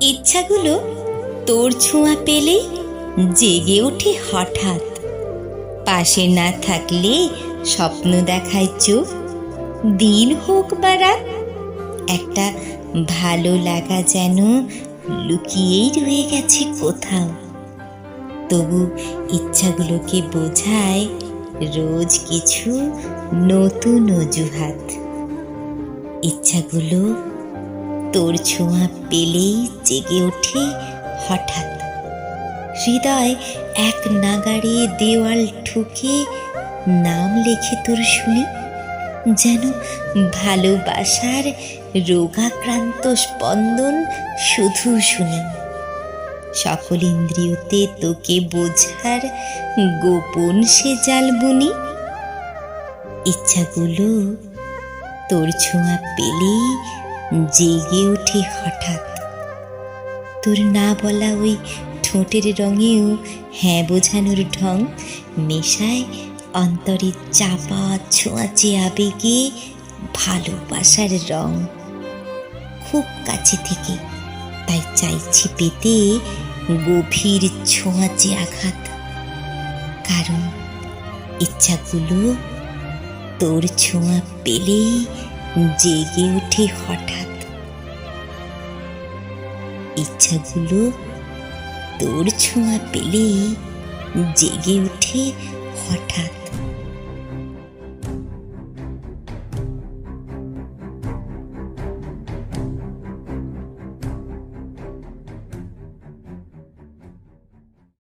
ইচ্ছাগুলো তোর ছোঁয়া পেলেই জেগে ওঠে হঠাৎ। পাশে না থাকলে স্বপ্ন দেখায় চোখ। দিন হোক বা রাত, একটা ভালো লাগা যেন লুকিয়েই রয়ে গেছে কোথাও। তবু ইচ্ছাগুলোকে বোঝায় রোজ কিছু নতুন অজুহাত। ইচ্ছাগুলো তোর ছোঁয়া পেলেই জেগে ওঠে হঠাৎ। হৃদয় এক নাগাড়ে দেওয়াল ঠুকে নাম লেখে তোর শুনি, যেন ভালোবাসার রোগাক্রান্ত স্পন্দন শুধু শুনি। সকল ইন্দ্রিয়তে তোকে বোঝার গোপন সে জাল বুনি ইচ্ছাগুলো তোর ছোঁয়া পেলেই জেগে ওঠে হঠাৎ। তোর না বলা ওই ঠোঁটের রঙেও হ্যাঁ বোঝানোর ঢং মেশায় অন্তরে চাপা ছোঁয়াচে আবেগে ভালোবাসার রং। খুব কাছে থেকে তাই চাইছি পেতে গভীর ছোঁয়াচে আঘাত। কারণ ইচ্ছাগুলো তোর ছোঁয়া পেলেই জেগে ওঠে হঠাৎ। ইচ্ছাগুলো তোর ছোঁয়া পেলেই জেগে ওঠে হঠাৎ।